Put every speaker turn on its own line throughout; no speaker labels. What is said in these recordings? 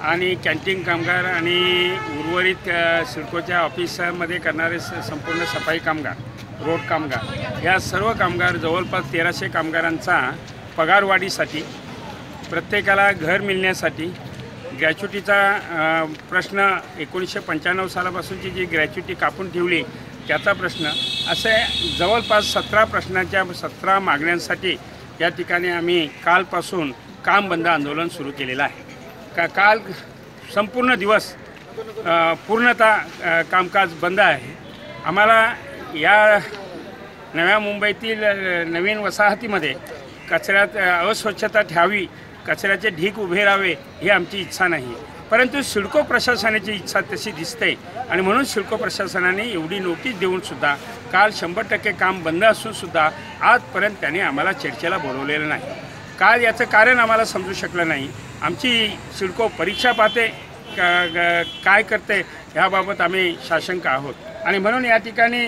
आणि कॅन्टीन कामगार आणि उर्वरित सिडकोच्या ऑफिसमध्ये करणारे स संपूर्ण सफाई कामगार रोड कामगार या सर्व कामगार जवळपास तेराशे कामगारांचा पगारवाढीसाठी प्रत्येकाला घर मिळण्यासाठी ग्रॅच्युटीचा प्रश्न एकोणीसशे पंच्याण्णव सालापासूनची जी ग्रॅच्युटी कापून ठेवली त्याचा प्रश्न असे जवळपास सतरा प्रश्नांच्या सतरा मागण्यांसाठी या ठिकाणी आम्ही कालपासून काम बंद आंदोलन सुरू केलेलं आहे. का काल संपूर्ण दिवस पूर्णतः कामकाज बंद आहे. आम्हाला या नव्या मुंबईतील नवीन वसाहतीमध्ये कचऱ्यात अस्वच्छता ठेवावी कचऱ्याचे ढीक उभे राहावे ही आमची इच्छा नाही. परंतु सिडको प्रशासनाची इच्छा तशी दिसते आणि म्हणून सिडको प्रशासनाने एवढी नोटीस देऊनसुद्धा काल शंभर टक्के काम बंद असूनसुद्धा आजपर्यंत त्याने आम्हाला चर्चेला बोलवलेलं नाही. काल याचं कारण आम्हाला समजू शकलं नाही. आमची सिडको परीक्षा पाहते काय करते ह्याबाबत आम्ही साशंक आहोत. आणि म्हणून या ठिकाणी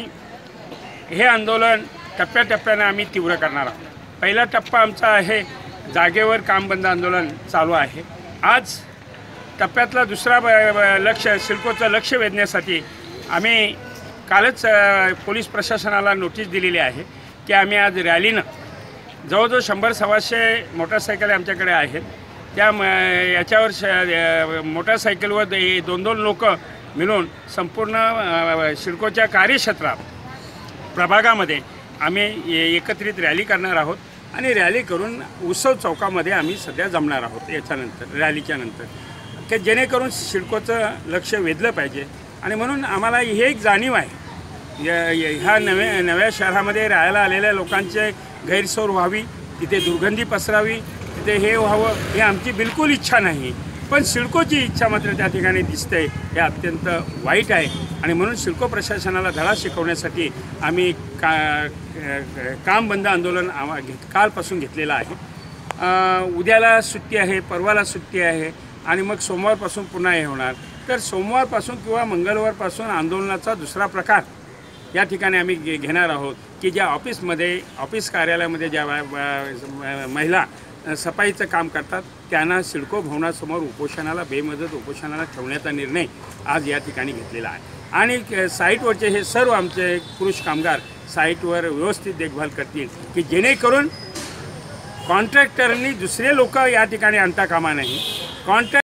हे आंदोलन टप्प्याटप्प्यानं आम्ही तीव्र करणार आहोत. पहिला टप्पा आमचा आहे जागेवर काम बंद आंदोलन चालू आहे. आज टप्प्यातला दुसरा ब- लक्ष सिडकोचं लक्ष वेधण्यासाठी आम्ही कालच पोलीस प्रशासनाला नोटीस दिलेली आहे की आम्ही आज रॅलीनं जवळजवळ शंभर सव्वाशे मोटारसायकल आमच्याकडे आहेत. त्या म याच्यावर श मोटारसायकलवर मोटरसायकलवर दोन दोन लोक मिळून संपूर्ण शिडकोच्या कार्यक्षेत्रात प्रभागामध्ये आम्ही एकत्रित रॅली करणार आहोत आणि रॅली करून उत्सव चौकामध्ये आम्ही सध्या जमणार आहोत याच्यानंतर रॅलीच्या नंतर. की जेणेकरून शिडकोचं लक्ष वेधलं पाहिजे आणि म्हणून आम्हाला ही एक जाणीव आहे ह्या नव्या नव्या शहरामध्ये राहायला आलेल्या लोकांचे गैरसोय व्हावी तिथे दुर्गंधी पसरावी तिथे हे व्हावं ही आमची बिलकुल इच्छा नाही. पण सिडकोची इच्छा मात्र त्या ठिकाणी दिसते. हे अत्यंत वाईट आहे. आणि म्हणून सिडको प्रशासनाला धडा शिकवण्यासाठी आम्ही का काम बंद आंदोलन आम्हा घेत कालपासून घेतलेलं आहे. उद्याला सुट्टी आहे परवाला सुट्टी आहे आणि मग सोमवारपासून पुन्हा हे होणार. तर सोमवारपासून किंवा मंगळवारपासून आंदोलनाचा दुसरा प्रकार या ठिकाणी आम्ही घे घेणार आहोत की ज्या ऑफिसमध्ये ऑफिस कार्यालयामध्ये ज्या महिला सफाईचं काम करतात त्यांना सिडको भवनासमोर उपोषणाला बेमदत उपोषणाला ठेवण्याचा निर्णय आज या ठिकाणी घेतलेला आहे. आणि साईटवरचे हे सर्व आमचे पुरुष कामगार साईटवर व्यवस्थित देखभाल करतील की जेणेकरून कॉन्ट्रॅक्टरनी दुसरे लोक या ठिकाणी आणता कामा नाही. कॉन्ट्रॅक्ट